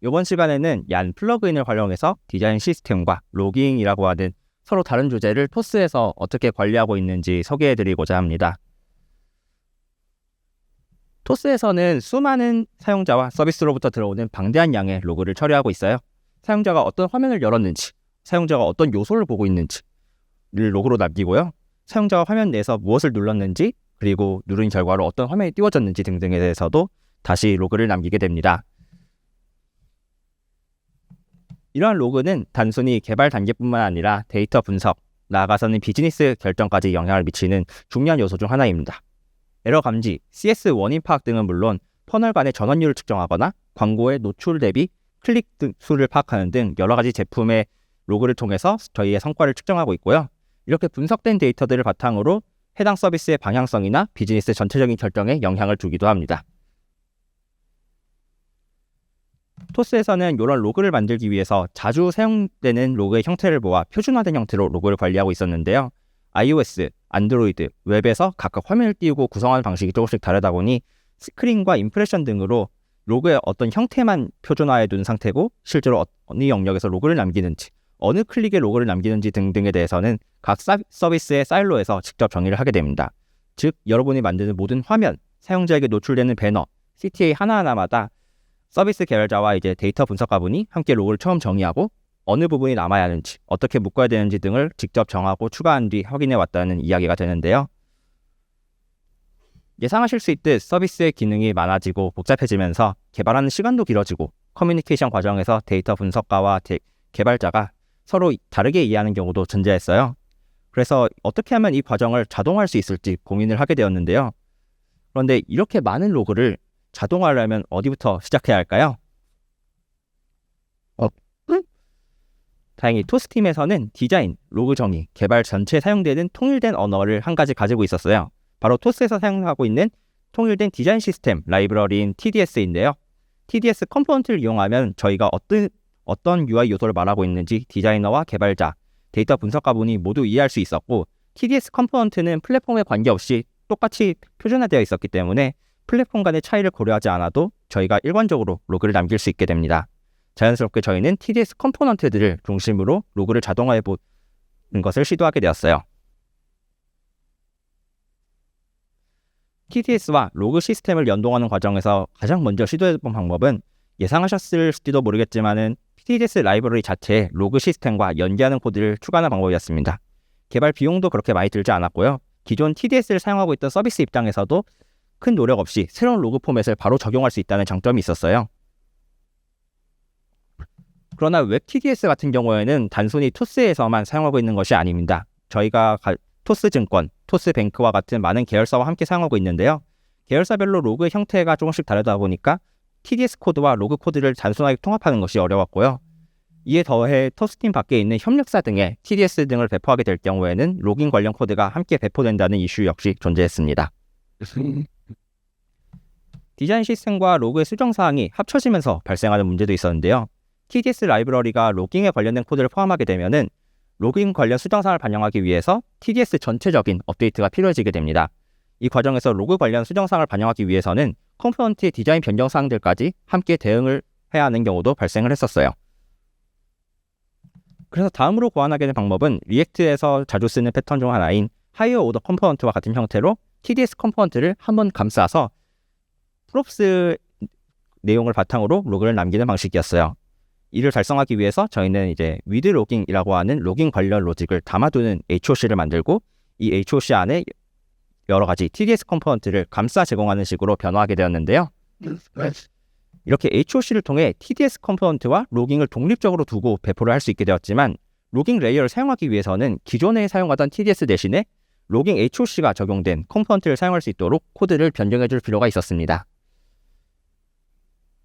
이번 시간에는 얀 플러그인을 활용해서 디자인 시스템과 로깅이라고 하는 서로 다른 주제를 토스에서 어떻게 관리하고 있는지 소개해드리고자 합니다. 토스에서는 수많은 사용자와 서비스로부터 들어오는 방대한 양의 로그를 처리하고 있어요. 사용자가 어떤 화면을 열었는지, 사용자가 어떤 요소를 보고 있는지를 로그로 남기고요. 사용자가 화면 내에서 무엇을 눌렀는지, 그리고 누른 결과로 어떤 화면이 띄워졌는지 등등에 대해서도 다시 로그를 남기게 됩니다. 이러한 로그는 단순히 개발 단계뿐만 아니라 데이터 분석, 나아가서는 비즈니스 결정까지 영향을 미치는 중요한 요소 중 하나입니다. 에러 감지, CS 원인 파악 등은 물론 퍼널 간의 전원율을 측정하거나 광고의 노출 대비 클릭 등 수를 파악하는 등 여러 가지 제품의 로그를 통해서 저희의 성과를 측정하고 있고요. 이렇게 분석된 데이터들을 바탕으로 해당 서비스의 방향성이나 비즈니스 전체적인 결정에 영향을 주기도 합니다. 토스에서는 이런 로그를 만들기 위해서 자주 사용되는 로그의 형태를 모아 표준화된 형태로 로그를 관리하고 있었는데요. iOS, 안드로이드, 웹에서 각각 화면을 띄우고 구성하는 방식이 조금씩 다르다 보니 스크린과 임프레션 등으로 로그의 어떤 형태만 표준화해 둔 상태고 실제로 어느 영역에서 로그를 남기는지 어느 클릭에 로그를 남기는지 등등에 대해서는 각 서비스의 사일로에서 직접 정의를 하게 됩니다. 즉 여러분이 만드는 모든 화면, 사용자에게 노출되는 배너, CTA 하나하나마다 서비스 계열자와 이제 데이터 분석 가분이 함께 로그를 처음 정의하고 어느 부분이 남아야 하는지, 어떻게 묶어야 되는지 등을 직접 정하고 추가한 뒤 확인해 왔다는 이야기가 되는데요. 예상하실 수 있듯 서비스의 기능이 많아지고 복잡해지면서 개발하는 시간도 길어지고 커뮤니케이션 과정에서 데이터 분석가와 데, 개발자가 서로 다르게 이해하는 경우도 존재했어요. 그래서 어떻게 하면 이 과정을 자동화할 수 있을지 고민을 하게 되었는데요. 그런데 이렇게 많은 로그를 자동화하려면 어디부터 시작해야 할까요? 어, 다행히 토스팀에서는 디자인, 로그 정의, 개발 전체에 사용되는 통일된 언어를 한 가지 가지고 있었어요. 바로 토스에서 사용하고 있는 통일된 디자인 시스템 라이브러리인 TDS인데요. TDS 컴포넌트를 이용하면 저희가 어떤 어떤 UI 요소를 말하고 있는지 디자이너와 개발자, 데이터 분석가분이 모두 이해할 수 있었고 TDS 컴포넌트는 플랫폼에 관계없이 똑같이 표준화되어 있었기 때문에 플랫폼 간의 차이를 고려하지 않아도 저희가 일관적으로 로그를 남길 수 있게 됩니다. 자연스럽게 저희는 TDS 컴포넌트들을 중심으로 로그를 자동화해 보는 것을 시도하게 되었어요. TDS와 로그 시스템을 연동하는 과정에서 가장 먼저 시도해본 방법은 예상하셨을지도 모르겠지만은 TDS 라이브러리 자체에 로그 시스템과 연계하는 코드를 추가하는 방법이었습니다. 개발 비용도 그렇게 많이 들지 않았고요. 기존 TDS를 사용하고 있던 서비스 입장에서도 큰 노력 없이 새로운 로그 포맷을 바로 적용할 수 있다는 장점이 있었어요. 그러나 웹 TDS 같은 경우에는 단순히 토스에서만 사용하고 있는 것이 아닙니다. 저희가 토스 증권, 토스 뱅크와 같은 많은 계열사와 함께 사용하고 있는데요. 계열사별로 로그의 형태가 조금씩 다르다 보니까 TDS 코드와 로그 코드를 단순하게 통합하는 것이 어려웠고요. 이에 더해 토스팀 밖에 있는 협력사 등의 TDS 등을 배포하게 될 경우에는 로깅 관련 코드가 함께 배포된다는 이슈 역시 존재했습니다. 디자인 시스템과 로그의 수정 사항이 합쳐지면서 발생하는 문제도 있었는데요. TDS 라이브러리가 로깅에 관련된 코드를 포함하게 되면은 로깅 관련 수정 사항을 반영하기 위해서 TDS 전체적인 업데이트가 필요해지게 됩니다. 이 과정에서 로그 관련 수정 사항을 반영하기 위해서는 컴포넌트의 디자인 변경 사항들까지 함께 대응을 해야 하는 경우도 발생을 했었어요. 그래서 다음으로 고안하게 된 방법은 리액트에서 자주 쓰는 패턴 중 하나인 하이어 오더 컴포넌트와 같은 형태로 TDS 컴포넌트를 한번 감싸서 프롭스 내용을 바탕으로 로그를 남기는 방식이었어요. 이를 달성하기 위해서 저희는 이제 위드 로깅이라고 하는 로깅 관련 로직을 담아두는 HOC를 만들고 이 HOC 안에 여러 가지 TDS 컴포넌트를 감싸 제공하는 식으로 변화하게 되었는데요. 이렇게 HOC를 통해 TDS 컴포넌트와 로깅을 독립적으로 두고 배포를 할 수 있게 되었지만 로깅 레이어를 사용하기 위해서는 기존에 사용하던 TDS 대신에 로깅 HOC가 적용된 컴포넌트를 사용할 수 있도록 코드를 변경해 줄 필요가 있었습니다.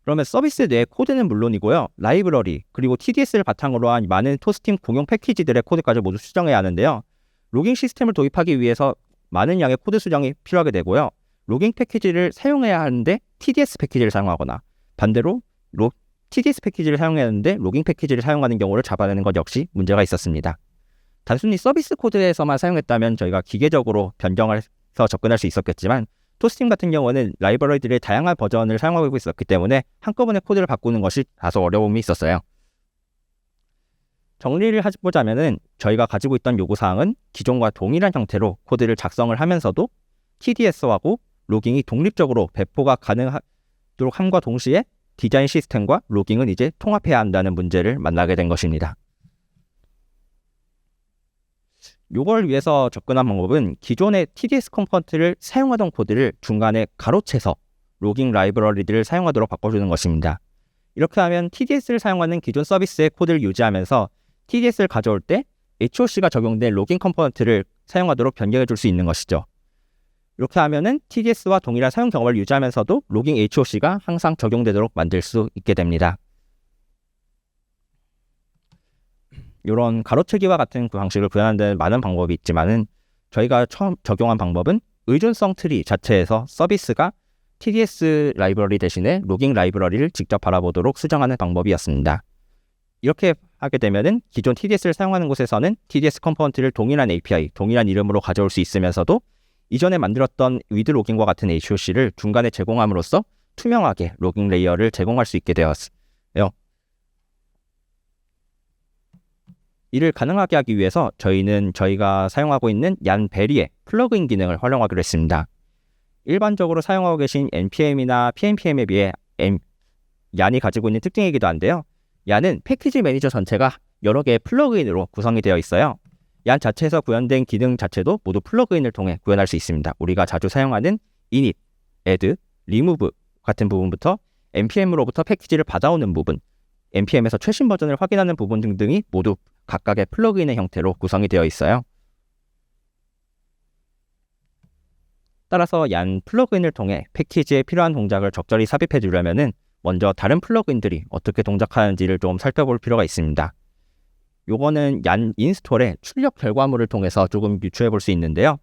그러면 서비스 내 코드는 물론이고요. 라이브러리 그리고 TDS를 바탕으로 한 많은 토스팀 공용 패키지들의 코드까지 모두 수정해야 하는데요. 로깅 시스템을 도입하기 위해서 많은 양의 코드 수정이 필요하게 되고요. 로깅 패키지를 사용해야 하는데 TDS 패키지를 사용하거나 반대로 로, TDS 패키지를 사용해야 하는데 로깅 패키지를 사용하는 경우를 잡아내는 것 역시 문제가 있었습니다. 단순히 서비스 코드에서만 사용했다면 저희가 기계적으로 변경해서 접근할 수 있었겠지만 토스팀 같은 경우는 라이브러리들의 다양한 버전을 사용하고 있었기 때문에 한꺼번에 코드를 바꾸는 것이 다소 어려움이 있었어요. 정리를 해보자면은 저희가 가지고 있던 요구사항은 기존과 동일한 형태로 코드를 작성을 하면서도 TDS하고 로깅이 독립적으로 배포가 가능하도록 함과 동시에 디자인 시스템과 로깅은 이제 통합해야 한다는 문제를 만나게 된 것입니다. 요걸 위해서 접근한 방법은 기존의 TDS 컴포넌트를 사용하던 코드를 중간에 가로채서 로깅 라이브러리들을 사용하도록 바꿔주는 것입니다. 이렇게 하면 TDS를 사용하는 기존 서비스의 코드를 유지하면서 TDS를 가져올 때 HOC가 적용된 로깅 컴포넌트를 사용하도록 변경해 줄 수 있는 것이죠. 이렇게 하면은 TDS와 동일한 사용 경험을 유지하면서도 로깅 HOC가 항상 적용되도록 만들 수 있게 됩니다. 이런 가로채기와 같은 그 방식을 구현하는 많은 방법이 있지만은 저희가 처음 적용한 방법은 의존성 트리 자체에서 서비스가 TDS 라이브러리 대신에 로깅 라이브러리를 직접 바라보도록 수정하는 방법이었습니다. 이렇게 하게 되면은 기존 TDS를 사용하는 곳에서는 TDS 컴포넌트를 동일한 API, 동일한 이름으로 가져올 수 있으면서도 이전에 만들었던 위드 로깅과 같은 HOC를 중간에 제공함으로써 투명하게 로깅 레이어를 제공할 수 있게 되었어요. 이를 가능하게 하기 위해서 저희는 저희가 사용하고 있는 얀 베리의 플러그인 기능을 활용하기로 했습니다. 일반적으로 사용하고 계신 npm이나 pnpm에 비해 얀이 가지고 있는 특징이기도 한데요. 얀은 패키지 매니저 전체가 여러 개의 플러그인으로 구성이 되어 있어요. 얀 자체에서 구현된 기능 자체도 모두 플러그인을 통해 구현할 수 있습니다. 우리가 자주 사용하는 init, add, remove 같은 부분부터 npm으로부터 패키지를 받아오는 부분, npm에서 최신 버전을 확인하는 부분 등등이 모두 각각의 플러그인의 형태로 구성이 되어 있어요. 따라서 얀 플러그인을 통해 패키지에 필요한 동작을 적절히 삽입해 주려면은 먼저 다른 플러그인들이 어떻게 동작하는지를 좀 살펴볼 필요가 있습니다. 요거는 얀 인스톨의 출력 결과물을 통해서 조금 유추해 볼 수 있는데요.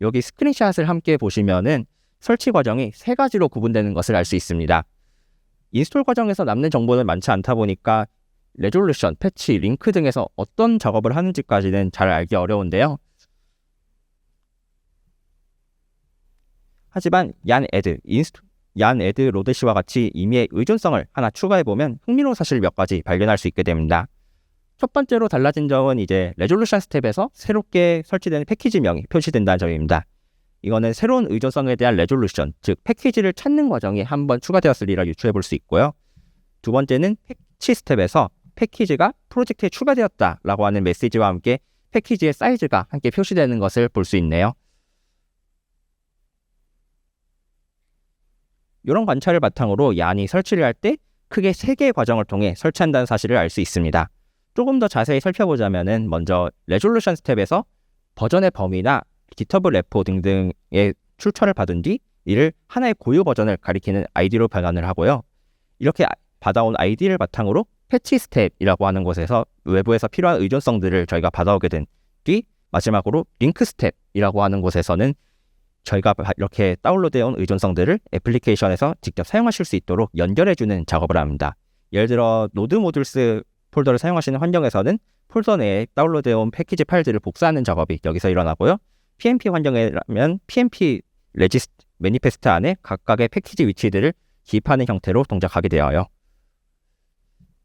여기 스크린샷을 함께 보시면은 설치 과정이 세 가지로 구분되는 것을 알 수 있습니다. 인스톨 과정에서 남는 정보는 많지 않다 보니까 레졸루션, 패치, 링크 등에서 어떤 작업을 하는지까지는 잘 알기 어려운데요. 하지만 얀 애드, 인스톨, 얀 애드 로드시와 같이 이미의 의존성을 하나 추가해보면 흥미로운 사실 몇 가지 발견할 수 있게 됩니다. 첫 번째로 달라진 점은 이제 레졸루션 스텝에서 새롭게 설치되는 패키지명이 표시된다는 점입니다. 이거는 새로운 의존성에 대한 레졸루션, 즉 패키지를 찾는 과정이 한 번 추가되었으리라 유추해 볼 수 있고요. 두 번째는 패치 스텝에서 패키지가 프로젝트에 추가되었다라고 하는 메시지와 함께 패키지의 사이즈가 함께 표시되는 것을 볼 수 있네요. 이런 관찰을 바탕으로 얀이 설치를 할 때 크게 세 개의 과정을 통해 설치한다는 사실을 알 수 있습니다. 조금 더 자세히 살펴보자면은 먼저 레졸루션 스텝에서 버전의 범위나 기터브 레포 등등의 출처를 받은 뒤 이를 하나의 고유 버전을 가리키는 아이디로 변환을 하고요. 이렇게 받아온 아이디를 바탕으로 패치 스텝이라고 하는 곳에서 외부에서 필요한 의존성들을 저희가 받아오게 된 뒤 마지막으로 링크 스텝이라고 하는 곳에서는 저희가 이렇게 다운로드해온 의존성들을 애플리케이션에서 직접 사용하실 수 있도록 연결해주는 작업을 합니다. 예를 들어 노드 모듈스 폴더를 사용하시는 환경에서는 폴더 내에 다운로드해온 패키지 파일들을 복사하는 작업이 여기서 일어나고요. PMP 환경이라면 PMP 레지스트 매니페스트 안에 각각의 패키지 위치들을 기입하는 형태로 동작하게 되어요.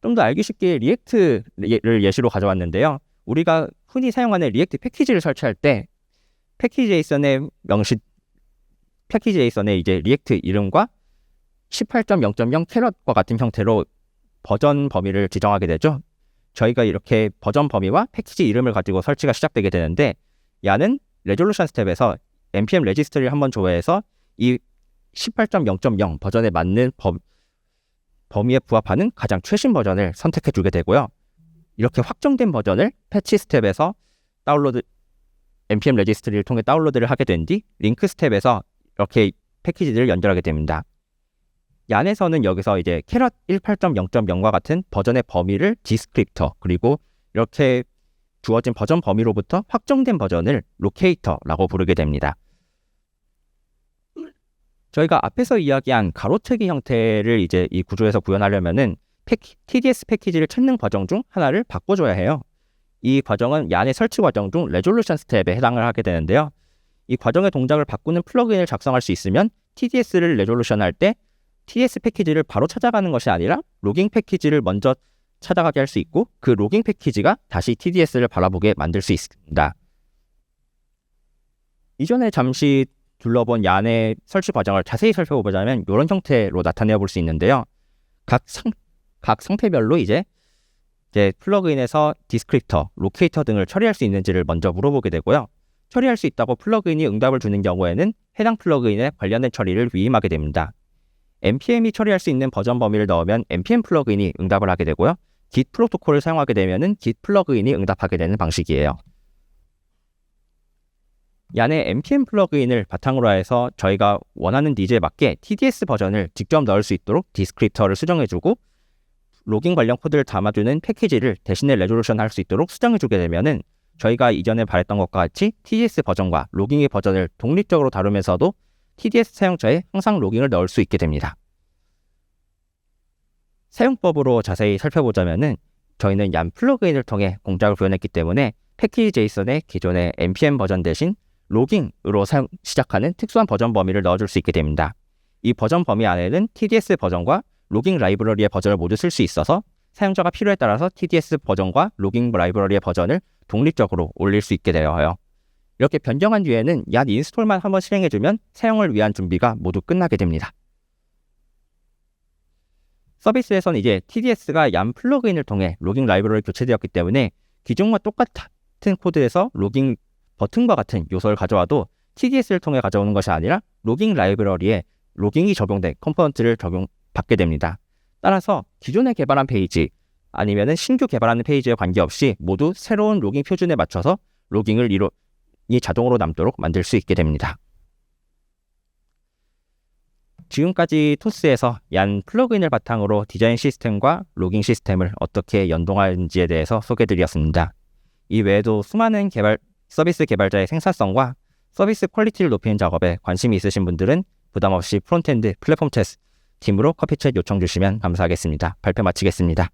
좀 더 알기 쉽게 리액트를 예시로 가져왔는데요. 우리가 흔히 사용하는 리액트 패키지를 설치할 때 패키지 제이슨의 명시 패키지 제이슨의 이제 리액트 이름과 18.0.0 캐럿과 같은 형태로 버전 범위를 지정하게 되죠. 저희가 이렇게 버전 범위와 패키지 이름을 가지고 설치가 시작되게 되는데 야는 레졸루션 스텝에서 npm 레지스트리를 한번 조회해서 이 18.0.0 버전에 맞는 범, 범위에 부합하는 가장 최신 버전을 선택해 주게 되고요. 이렇게 확정된 버전을 패치 스텝에서 다운로드 npm 레지스트리를 통해 다운로드를 하게 된 뒤 링크 스텝에서 이렇게 패키지들을 연결하게 됩니다. 이 안에서는 여기서 이제 캐럿 18.0.0과 같은 버전의 범위를 디스크립터 그리고 이렇게 주어진 버전 범위로부터 확정된 버전을 로케이터라고 부르게 됩니다. 저희가 앞에서 이야기한 가로채기 형태를 이제 이 구조에서 구현하려면은 패키, TDS 패키지를 찾는 과정 중 하나를 바꿔줘야 해요. 이 과정은 얀의 설치 과정 중 레졸루션 스텝에 해당을 하게 되는데요. 이 과정의 동작을 바꾸는 플러그인을 작성할 수 있으면 TDS를 레졸루션 할 때 TDS 패키지를 바로 찾아가는 것이 아니라 로깅 패키지를 먼저 찾아가게 할 수 있고 그 로깅 패키지가 다시 TDS를 바라보게 만들 수 있습니다. 이전에 잠시 둘러본 얀의 설치 과정을 자세히 살펴보자면 이런 형태로 나타내 볼 수 있는데요. 각, 상, 각 상태별로 이제 이제 플러그인에서 디스크립터, 로케이터 등을 처리할 수 있는지를 먼저 물어보게 되고요. 처리할 수 있다고 플러그인이 응답을 주는 경우에는 해당 플러그인에 관련된 처리를 위임하게 됩니다. npm이 처리할 수 있는 버전 범위를 넣으면 npm 플러그인이 응답을 하게 되고요. git 프로토콜을 사용하게 되면은 git 플러그인이 응답하게 되는 방식이에요. 얀의 npm 플러그인을 바탕으로 해서 저희가 원하는 니즈에 맞게 TDS 버전을 직접 넣을 수 있도록 디스크립터를 수정해주고 로깅 관련 코드를 담아주는 패키지를 대신에 레졸루션 할 수 있도록 수정해주게 되면은 저희가 이전에 말했던 것과 같이 TDS 버전과 로깅의 버전을 독립적으로 다루면서도 TDS 사용자에 항상 로깅을 넣을 수 있게 됩니다. 사용법으로 자세히 살펴보자면은 저희는 얀 플러그인을 통해 공작을 구현했기 때문에 패키지 제이슨의 기존의 npm 버전 대신 로깅으로 사용, 시작하는 특수한 버전 범위를 넣어줄 수 있게 됩니다. 이 버전 범위 안에는 TDS 버전과 로깅 라이브러리의 버전을 모두 쓸 수 있어서 사용자가 필요에 따라서 TDS 버전과 로깅 라이브러리의 버전을 독립적으로 올릴 수 있게 되어요. 이렇게 변경한 뒤에는 얀 인스톨만 한번 실행해주면 사용을 위한 준비가 모두 끝나게 됩니다. 서비스에서는 이제 TDS가 얀 플러그인을 통해 로깅 라이브러리 교체되었기 때문에 기존과 똑같은 코드에서 로깅 버튼과 같은 요소를 가져와도 TDS를 통해 가져오는 것이 아니라 로깅 라이브러리에 로깅이 적용된 컴포넌트를 적용받게 됩니다. 따라서 기존에 개발한 페이지 아니면 신규 개발하는 페이지에 관계없이 모두 새로운 로깅 표준에 맞춰서 로깅을 이루, 이 자동으로 남도록 만들 수 있게 됩니다. 지금까지 토스에서 얀 플러그인을 바탕으로 디자인 시스템과 로깅 시스템을 어떻게 연동하는지에 대해서 소개드렸습니다. 이 외에도 수많은 개발 서비스 개발자의 생산성과 서비스 퀄리티를 높이는 작업에 관심이 있으신 분들은 부담 없이 프론트엔드 플랫폼 테스트 팀으로 커피챗 요청 주시면 감사하겠습니다. 발표 마치겠습니다.